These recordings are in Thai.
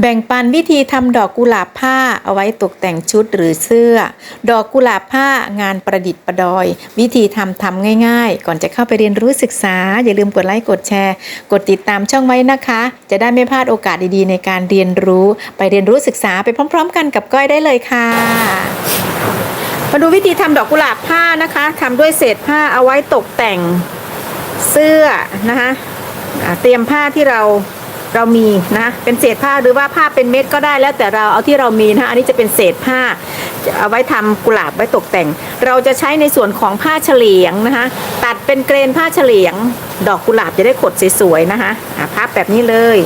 แบ่งปันวิธีทำดอกกุหลาบผ้าเอาไว้ตกแต่งชุดหรือเสื้อ ดอกกุหลาบผ้างานประดิษฐ์ประดอย วิธีทำทำง่าย ๆ ก่อนจะเข้าไปเรียนรู้ศึกษา อย่าลืมกดไลค์กดแชร์ กดติดตามช่องไว้นะคะ จะได้ไม่พลาดโอกาสดีๆ ในการเรียนรู้ ไปเรียนรู้ศึกษาไปพร้อม ๆ กันกับก้อยได้เลยค่ะมาดูวิธีทำดอกกุหลาบผ้านะคะทำด้วยเศษผ้าเอาไว้ตกแต่งเสื้อนะคะเตรียมผ้าที่เรา เรามีนะเป็นเศษผ้าหรือว่าผ้าเป็นเม็ดก็ได้แล้วแต่เราเอาที่เรามีนะอันนี้จะเป็นเศษผ้าเอาไว้ทำกุหลาบไว้ตกแต่ง เราจะใช้ในส่วนของผ้าเฉลียงนะคะตัดเป็นเกรนผ้าเฉลียง ดอกกุหลาบจะได้ขดสวยๆนะคะอ่าพับแบบนี้เลย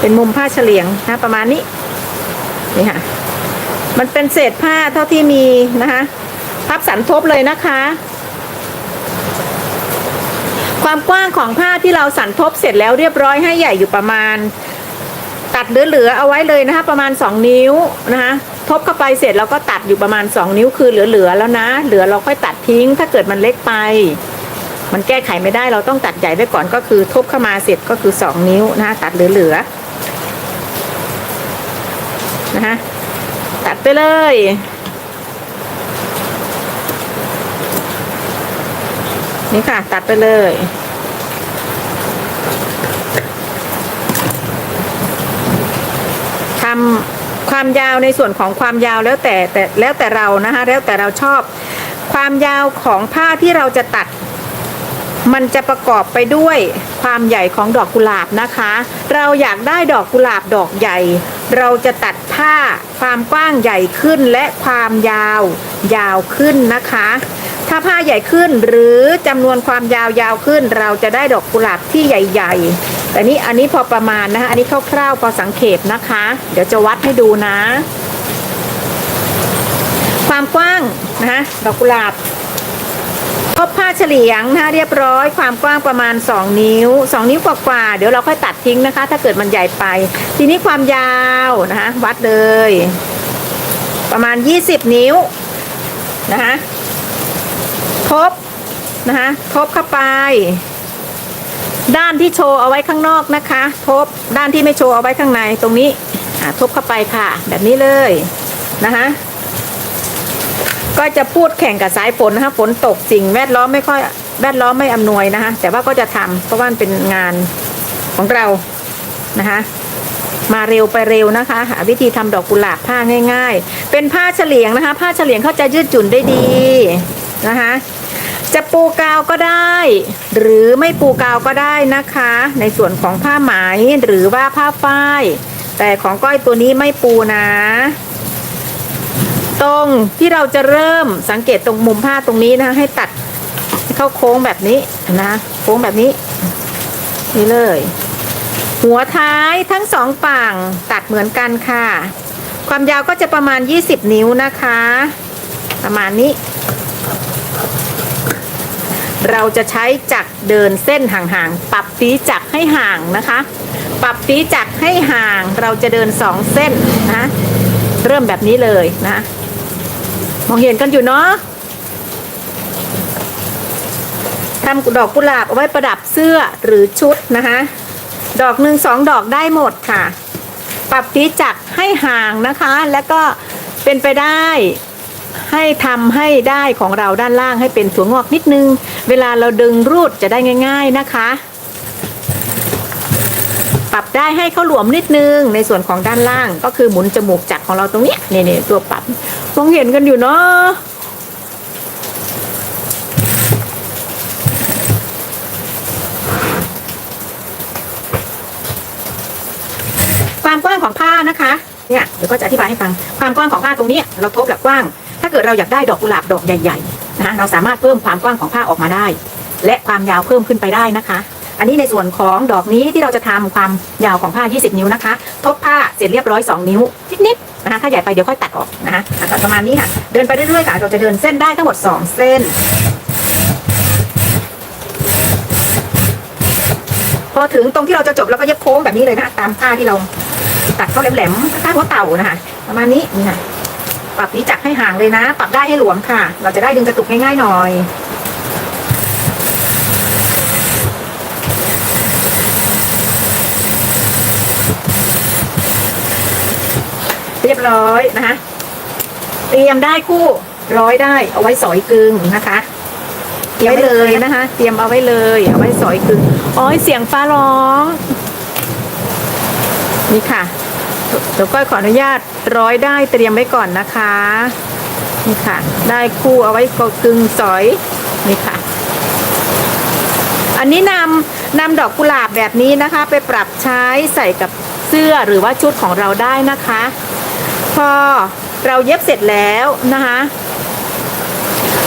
เป็นมุมผ้าเฉลียงนะประมาณนี้นี่ค่ะมันเป็นเศษผ้าเท่าที่มีนะคะพับสันทบเลยนะคะ ความกว้างของผ้าที่เราสั่นทบเสร็จแล้วเรียบร้อยให้ใหญ่อยู่ประมาณ ตัดเหลือๆเอาไว้เลยนะคะประมาณ 2 นิ้วนะคะทบเข้าไปเสร็จเราก็ตัดอยู่ประมาณ 2 นิ้วคือเหลือๆแล้วนะ เหลือเราค่อยตัดทิ้ง ถ้าเกิดมันเล็กไป มันแก้ไขไม่ได้เราต้องตัดใหญ่ไว้ก่อนก็คือทบเข้ามาเสร็จก็คือ 2 นิ้วนะคะตัดเหลือๆนะคะตัดไปเลย นี่ค่ะ ตัดไปเลย ทำความยาวในส่วนของความยาวแล้วแต่แต่แล้วแต่เรานะคะ แล้วแต่เราชอบ ความยาวของผ้าที่เราจะตัด มันจะประกอบไปด้วยความใหญ่ของดอกกุหลาบนะคะ เราอยากได้ดอกกุหลาบดอกใหญ่ เราจะตัดผ้าความกว้างใหญ่ขึ้นและความยาวยาวขึ้นนะคะ ถ้าผ้าใหญ่ขึ้นหรือจำนวนความยาวยาวขึ้น เราจะได้ดอกกุหลาบที่ใหญ่ ๆ แต่นี่อันนี้พอประมาณนะคะอันนี้คร่าวๆพอสังเกตนะคะ เดี๋ยวจะวัดให้ดูนะ ความกว้างนะคะดอกกุหลาบทบผ้าเฉลียงนะคะเรียบร้อย ความกว้างประมาณ 2 นิ้ว 2 นิ้วกว่าๆเดี๋ยวเราค่อยตัดทิ้งนะคะ ถ้าเกิดมันใหญ่ไป ทีนี้ความยาวนะคะวัดเลย ประมาณ 20 นิ้วนะคะ ทบนะคะทบเข้าไป ด้านที่โชว์เอาไว้ข้างนอกนะคะ ทบด้านที่ไม่โชว์เอาไว้ข้างในตรงนี้ทบเข้าไปค่ะ แบบนี้เลยนะคะก็จะพูดแข่งกับสายฝนนะคะฝนตกสิ่งแวดล้อมไม่ค่อยแวดล้อมไม่อำนวยนะคะ แต่ว่าก็จะทำเพราะว่ามันเป็นงานของเรานะคะมาเร็วไปเร็วนะคะหาวิธีทำดอกกุหลาบผ้าง่าย ๆ เป็นผ้าเฉลียงนะคะ ผ้าเฉลียงเขาจะยืดหยุ่นได้ดี นะคะ จะปูกาวก็ได้ หรือไม่ปูกาวก็ได้นะคะ ในส่วนของผ้าไหมหรือว่าผ้าฝ้าย แต่ของก้อยตัวนี้ไม่ปูนะ ตรงที่เราจะเริ่มสังเกตตรงมุมผ้าตรงนี้นะคะให้ตัดให้เข้าโค้งแบบนี้นะโค้งแบบนี้นี่เลย หัวท้ายทั้งสองฝั่งตัดเหมือนกันค่ะ ความยาวก็จะประมาณ 20 นิ้วนะคะ ประมาณนี้ เราจะใช้จักรเดินเส้นห่างๆ ปรับฝีจักรให้ห่างนะคะ ปรับฝีจักรให้ห่าง เราจะเดินสองเส้นนะ เริ่มแบบนี้เลยนะ มองเห็นกันอยู่เนาะทำดอกกุหลาบเอาไว้ประดับเสื้อหรือชุดนะคะ ดอกหนึ่งสองดอกได้หมดค่ะ ปรับฝีจักรให้ห่างนะคะ แล้วก็เป็นไปได้ ให้ทำให้ได้ของเราด้านล่างให้เป็นถั่วงอกนิดนึง เวลาเราดึงรูดจะได้ง่าย ๆนะคะ ปรับได้ให้เขาหลวมนิดนึงในส่วนของด้านล่างก็คือหมุนจมูกจักรของเราตรงเนี้ยนี่ๆตัวปรับมองเห็นกันอยู่เนาะความกว้างของผ้านะคะเนี่ยเดี๋ยวก็จะอธิบายให้ฟังความกว้างของผ้าตรงนี้เราทบแบบกว้าง ถ้าเกิดเราอยากได้ดอกกุหลาบดอกใหญ่ๆนะคะเราสามารถเพิ่มความกว้างของผ้าออกมาได้ และความยาวเพิ่มขึ้นไปได้นะคะ อันนี้ในส่วนของดอกนี้ที่เราจะทำความยาวของผ้า 20 นิ้วนะคะ ทบผ้าเสร็จเรียบร้อย 2 นิ้วนิดๆนะคะถ้าใหญ่ไปเดี๋ยวค่อยตัดออกนะคะประมาณนี้ค่ะ เดินไปเรื่อยๆค่ะเราจะเดินเส้นได้ทั้งหมด 2 เส้นพอถึงตรงที่เราจะจบเราก็เย็บโค้งแบบนี้เลยนะคะตามผ้าที่เราตัดเข้าแหลมๆผ้าหัวเต่านะคะประมาณนี้นี่ค่ะ ปรับนี้จักให้ห่างเลยนะ ปรับได้ให้หลวมค่ะ เราจะได้ดึงกระตุกง่ายๆหน่อยเรียบร้อยนะคะเตรียมได้คู่ร้อยได้เอาไว้สอยกึ่งนะคะเตรียมไว้เลยนะคะ เตรียมเอาไว้เลยเอาไว้สอยกึ่งอ๋อเสียงฟ้าร้อง นี่ค่ะ เดี๋ยวก้อยขออนุญาตร้อยได้เตรียมไว้ก่อนนะคะนี่ค่ะ ได้คู่เอาไว้กึ่งสอยนี่ค่ะ อันนี้นำนำดอกกุหลาบแบบนี้นะคะ ไปปรับใช้ใส่กับเสื้อหรือว่าชุดของเราได้นะคะ พอเราเย็บเสร็จแล้วนะคะ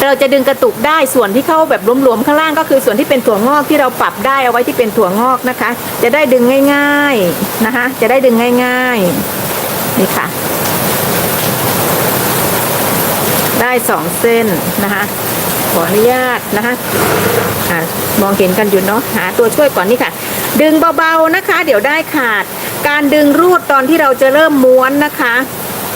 เราจะดึงกระตุกได้ส่วนที่เข้าแบบรวมๆข้างล่างก็คือส่วนที่เป็นถั่วงอกที่เราปรับได้เอาไว้ที่เป็นถั่วงอกนะคะ จะได้ดึงง่ายๆนะคะ จะได้ดึงง่ายๆนี่ค่ะ ได้สองเส้นนะคะขออนุญาตนะคะอ่ามองเห็นกันอยู่เนาะหาตัวช่วยก่อนนี่ค่ะ ดึงเบาๆนะคะ เดี๋ยวได้ขาด การดึงรูดตอนที่เราจะเริ่มม้วนนะคะ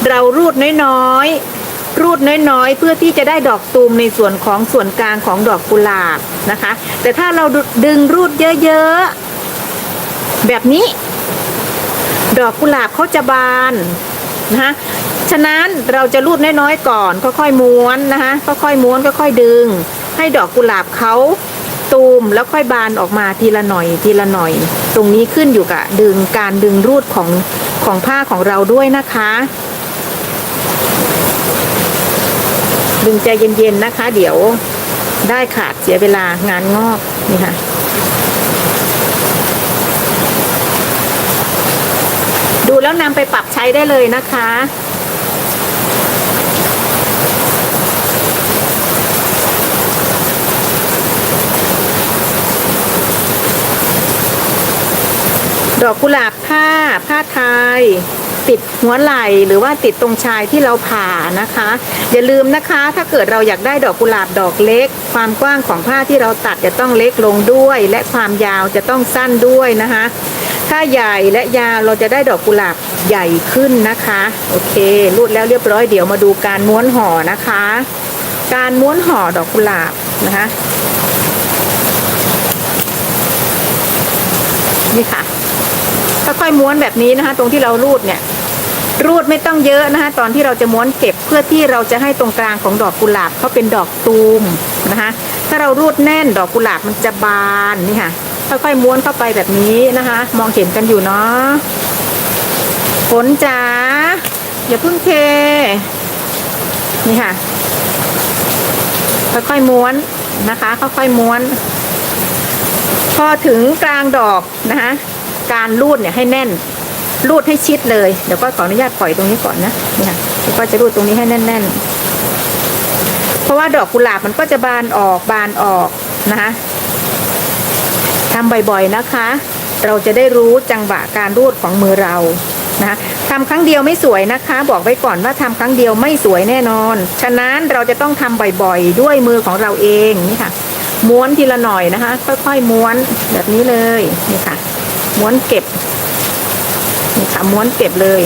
เรารูดน้อยๆ รูดน้อยๆ เพื่อที่จะได้ดอกตูมในส่วนของส่วนกลางของดอกกุหลาบนะคะ แต่ถ้าเราดึงรูดเยอะๆ แบบนี้ ดอกกุหลาบเขาจะบานนะคะฉะนั้นเราจะรูดน้อยๆก่อนค่อยๆม้วนนะคะค่อยๆม้วนค่อยๆดึง ให้ดอกกุหลาบเขาตูมแล้วค่อยบานออกมาทีละหน่อยทีละหน่อย ตรงนี้ขึ้นอยู่กับดึงการดึงรูดของของผ้าของเราด้วยนะคะ ดึงใจเย็นๆนะคะ เดี๋ยวได้ขาดเสียเวลางานงอกนี่ค่ะ ดูแล้วนำไปปรับใช้ได้เลยนะคะดอกกุหลาบผ้าผ้าไทย ติดหัวไหล่หรือว่าติดตรงชายที่เราผ่านะคะ อย่าลืมนะคะ ถ้าเกิดเราอยากได้ดอกกุหลาบดอกเล็ก ความกว้างของผ้าที่เราตัดจะต้องเล็กลงด้วย และความยาวจะต้องสั้นด้วยนะคะ ถ้าใหญ่และยาวเราจะได้ดอกกุหลาบใหญ่ขึ้นนะคะ โอเครูดแล้วเรียบร้อยเดี๋ยวมาดูการม้วนห่อนะคะ การม้วนห่อดอกกุหลาบนะคะนี่ค่ะค่อยๆม้วนแบบนี้นะคะ ตรงที่เรารูดเนี่ย รูดไม่ต้องเยอะนะคะตอนที่เราจะม้วนเก็บเพื่อที่เราจะให้ตรงกลางของดอกกุหลาบเขาเป็นดอกตูมนะคะถ้าเรารูดแน่นดอกกุหลาบมันจะบานนี่ค่ะค่อยๆม้วนเข้าไปแบบนี้นะคะ มองเห็นกันอยู่เนาะฝนจ๋าอย่าเพิ่งเทนี่ค่ะ ค่อยๆม้วนนะคะ ค่อยๆม้วน พอถึงกลางดอกนะคะการรูดเนี่ยให้แน่น รูดให้ชิดเลย เดี๋ยวก็ขออนุญาตปล่อยตรงนี้ก่อนนะนี่ค่ะเดี๋ยวก็จะรูดตรงนี้ให้แน่น ๆ เพราะว่าดอกกุหลาบมันก็จะบานออกบานออกนะคะทำบ่อยๆนะคะ เราจะได้รู้จังหวะการรูดของมือเรานะคะทำครั้งเดียวไม่สวยนะคะ บอกไว้ก่อนว่าทำครั้งเดียวไม่สวยแน่นอน ฉะนั้นเราจะต้องทำบ่อยๆ ด้วยมือของเราเองนี่ค่ะ ม้วนทีละหน่อยนะคะ ค่อยๆม้วนแบบนี้เลยนี่ค่ะ ม้วนเก็บ นี่ค่ะม้วนเก็บเลย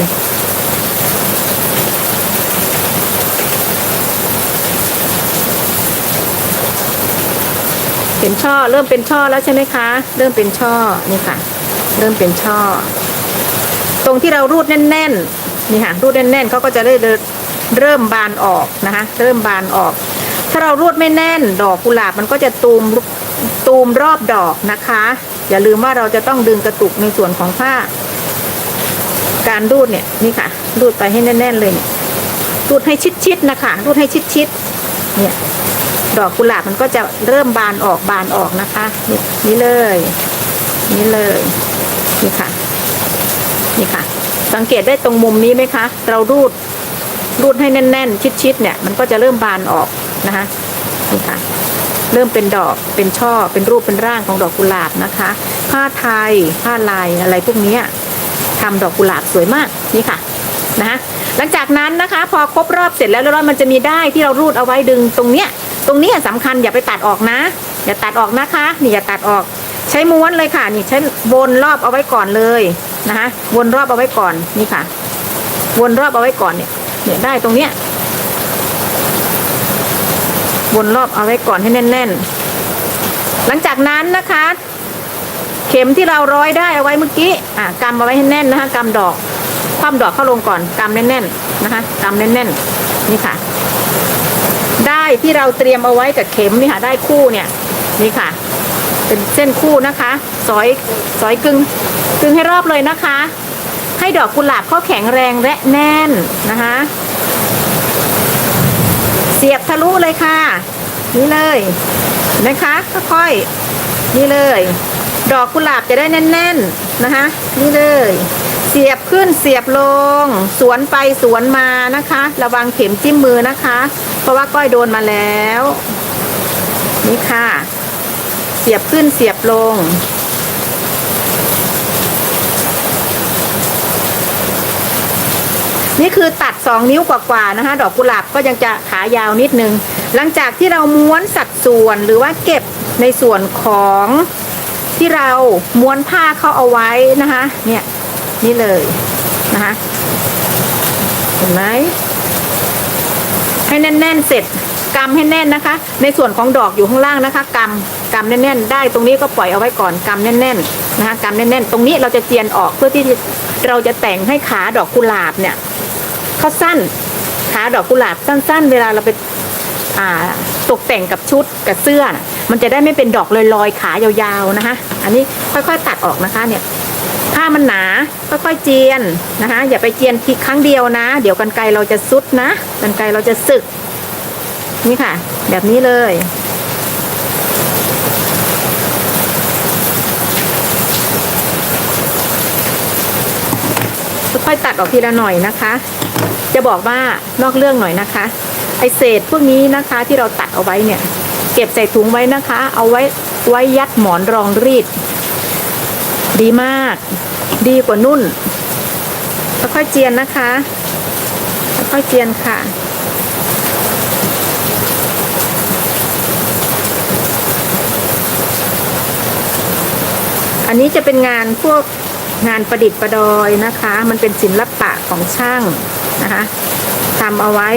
เป็นช่อเริ่มเป็นช่อแล้วใช่ไหมคะ เริ่มเป็นช่อนี่ค่ะ เริ่มเป็นช่อ ตรงที่เรารูดแน่นๆนี่ค่ะรูดแน่นๆเขาก็จะได้เริ่มบานออกนะคะ เริ่มบานออก ถ้าเรารูดไม่แน่น ดอกกุหลาบมันก็จะตูมตูมรอบดอกนะคะ อย่าลืมว่าเราจะต้องดึงกระตุกในส่วนของผ้า การรูดเนี่ยนี่ค่ะ รูดไปให้แน่น ๆ เลยเนี่ยรูดให้ชิดๆนะคะ รูดให้ชิดๆเนี่ย ดอกกุหลาบมันก็จะเริ่มบานออกบานออกนะคะนี่นี่เลย นี่เลยนี่ค่ะ นี่ค่ะ สังเกตได้ตรงมุมนี้ไหมคะ เรารูดรูดให้แน่น ๆ ชิดๆเนี่ย มันก็จะเริ่มบานออกนะคะนี่ค่ะเริ่มเป็นดอก เป็นช่อ เป็นรูป เป็นร่างของดอกกุหลาบนะคะ ผ้าไทย ผ้าลายอะไรพวกนี้ ทำดอกกุหลาบสวยมากนี่ค่ะนะคะหลังจากนั้นนะคะ พอครบรอบเสร็จแล้วแล้วมันจะมีได้ที่เรารูดเอาไว้ดึงตรงเนี้ยตรงนี้ยสำคัญอย่าไปตัดออกนะ อย่าตัดออกนะคะนี่อย่าตัดออก ใช้ม้วนเลยค่ะ นี่ใช้วนรอบเอาไว้ก่อนเลยนะคะวนรอบเอาไว้ก่อนนี่ค่ะ วนรอบเอาไว้ก่อนเนี่ยเนี่ยได้ตรงเนี้ยวนรอบเอาไว้ก่อนให้แน่น ๆ หลังจากนั้นนะคะ เข็มที่เราร้อยได้เอาไว้เมื่อกี้อะกำเอาไว้ให้แน่นนะคะกำดอกคว่ำดอกเข้าลงก่อนกำแน่นๆนะคะกำแน่นๆนี่ค่ะ ได้ที่เราเตรียมเอาไว้กับเข็มนี่ค่ะ ได้คู่เนี่ยนี่ค่ะ เป็นเส้นคู่นะคะซอยซอยกึงกึงให้รอบเลยนะคะ ให้ดอกกุหลาบเขาแข็งแรงและแน่นนะคะ เสียบทะลุเลยค่ะ นี่เลยนะคะค่อยๆนี่เลย ดอกกุหลาบจะได้แน่น ๆนะคะ นี่เลย เสียบขึ้นเสียบลง สวนไปสวนมานะคะ ระวังเข็มจิ้มมือนะคะ เพราะว่าก้อยโดนมาแล้ว นี่ค่ะ เสียบขึ้นเสียบลงนี่คือตัด 2 นิ้วกว่าๆนะคะ ดอกกุหลาบก็ยังจะขายาวนิดนึง หลังจากที่เราม้วนสัดส่วนหรือว่าเก็บในส่วนของ ที่เราม้วนผ้าเข้าเอาไว้นะคะ เนี่ยนี่เลยนะคะเห็นไหมให้แน่น ๆ เสร็จกำให้แน่นนะคะ ในส่วนของดอกอยู่ข้างล่างนะคะกำกำแน่นๆ ได้ตรงนี้ก็ปล่อยเอาไว้ก่อนกำแน่นๆนะคะกำแน่นๆ ตรงนี้เราจะเจียนออกเพื่อที่เราจะแต่งให้ขาดอกกุหลาบเนี่ยเขาสั้นขาดอกกุหลาบสั้น ๆ เวลาเราไปอ่าตกแต่งกับชุดกับเสื้อนะ มันจะได้ไม่เป็นดอกลอยๆขายาวๆนะคะ อันนี้ค่อยๆตัดออกนะคะเนี่ยผ้ามันหนาค่อยๆเจียนนะคะ อย่าไปเจียนทีครั้งเดียวนะ เดี๋ยวกันไกรเราจะซุดนะกันไกรเราจะสึก นี่ค่ะ แบบนี้เลยค่อยๆตัดออกทีละหน่อยนะคะ จะบอกว่านอกเรื่องหน่อยนะคะ ไอเศษพวกนี้นะคะที่เราตัดเอาไว้เนี่ย เก็บใส่ถุงไว้นะคะ เอาไว้ไว้ยัดหมอนรองรีด ดีมาก ดีกว่านุ่นค่อยเจียนนะคะค่อยเจียนค่ะอันนี้จะเป็นงานพวกงานประดิษฐ์ประดอยนะคะ มันเป็นศิลปะของช่างนะคะทำเอาไว้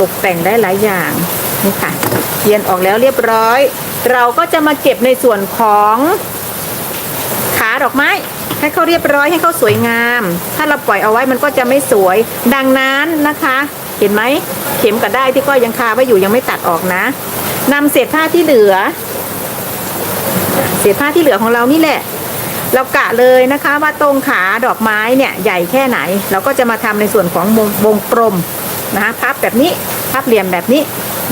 ตกแต่งได้หลายอย่างนี่ค่ะ เจียนออกแล้วเรียบร้อย เราก็จะมาเก็บในส่วนของขาดอกไม้ ให้เขาเรียบร้อยให้เขาสวยงาม ถ้าเราปล่อยเอาไว้มันก็จะไม่สวย ดังนั้นนะคะ เห็นไหมเข็มกับได้ที่ก็ยังคาไว้อยู่ยังไม่ตัดออกนะนำเศษผ้าที่เหลือ เศษผ้าที่เหลือของเรานี่แหละ เรากะเลยนะคะว่าตรงขาดอกไม้เนี่ยใหญ่แค่ไหน เราก็จะมาทำในส่วนของวงวงกลมนะคะพับแบบนี้พับเหลี่ยมแบบนี้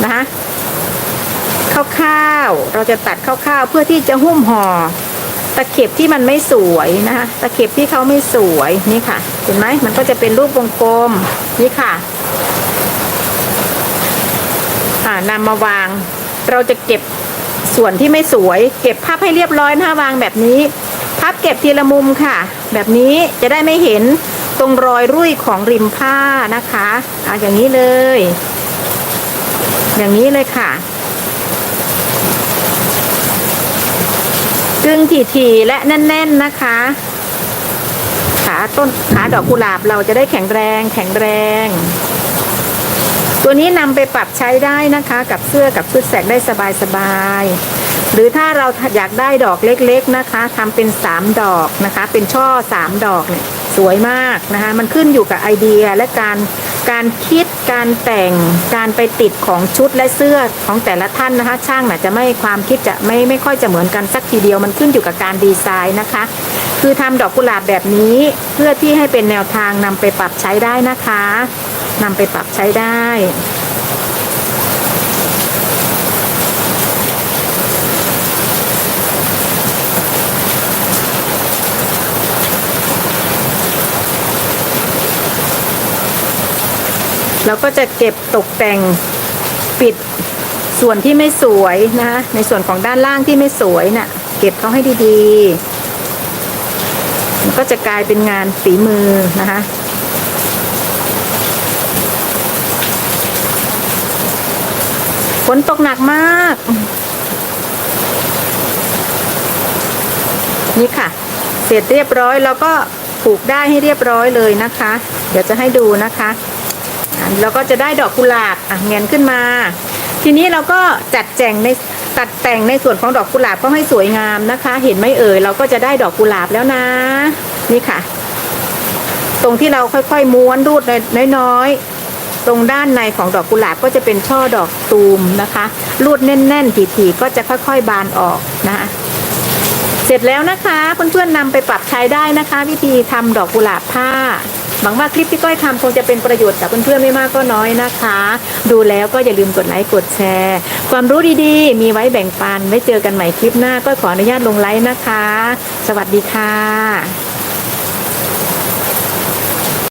นะคะ คร่าวๆเราจะตัดคร่าวๆเพื่อที่จะหุ้มห่อตะเข็บที่มันไม่สวยนะคะตะเข็บที่เขาไม่สวยนี่ค่ะ เห็นไหมมันก็จะเป็นรูปวงกลมนี่ค่ะอ่านำมาวาง เราจะเก็บส่วนที่ไม่สวย เก็บภาพให้เรียบร้อยนะคะวางแบบนี้ พับเก็บทีละมุมค่ะ แบบนี้จะได้ไม่เห็นตรงรอยรุ่ยของริมผ้านะคะเอาอย่างนี้เลย อย่างนี้เลยค่ะ กึ่งถี่ๆและแน่น ๆนะคะ ขาต้นขาดอกกุหลาบเราจะได้แข็งแรง แข็งแรง ตัวนี้นำไปปรับใช้ได้นะคะ กับเสื้อกับชุดแสกได้สบายๆหรือถ้าเราอยากได้ดอกเล็กๆนะคะทำเป็น3ดอกนะคะ เป็นช่อ3ดอกเนี่ยสวยมากนะคะ มันขึ้นอยู่กับไอเดียและการ การคิดการแต่งการไปติดของชุดและเสื้อของแต่ละท่านนะคะ ช่างน่ะจะไม่ความคิดจะไม่ไม่ค่อยจะเหมือนกันสักทีเดียวมันขึ้นอยู่กับการดีไซน์นะคะ คือทำดอกกุหลาบแบบนี้เพื่อที่ให้เป็นแนวทางนำไปปรับใช้ได้นะคะนำไปปรับใช้ได้ เราก็จะเก็บตกแต่งปิดส่วนที่ไม่สวยนะคะในส่วนของด้านล่างที่ไม่สวยน่ะ เก็บเขาให้ดีๆมันก็จะกลายเป็นงานฝีมือนะคะฝนตกหนักมาก นี่ค่ะ เสร็จเรียบร้อยแล้วก็ผูกได้ให้เรียบร้อยเลยนะคะ เดี๋ยวจะให้ดูนะคะ อะเราก็จะได้ดอกกุหลาบอะเงนขึ้นมา ทีนี้เราก็จัดแจงในตัดแต่งในส่วนของดอกกุหลาบก็ให้สวยงามนะคะ เห็นไหมเอ่ยเราก็จะได้ดอกกุหลาบแล้วนะ นี่ค่ะ ตรงที่เราค่อยๆม้วนรูดน้อยๆตรงด้านในของดอกกุหลาบก็จะเป็นช่อดอกตูมนะคะรูดแน่นๆถี่ๆก็จะค่อยๆบานออกนะคะเสร็จแล้วนะคะเพื่อนๆนำไปปรับใช้ได้นะคะ วิธีทำดอกกุหลาบผ้า หวังว่าคลิปที่ก้อยทำคงจะเป็นประโยชน์กับเพื่อนๆไม่มากก็น้อยนะคะ ดูแล้วก็อย่าลืมกดไลค์กดแชร์ ความรู้ดีๆ มีไว้แบ่งปันไว้เจอกันใหม่คลิปหน้าก็ขออนุญาตลงไลค์นะคะ สวัสดีค่ะ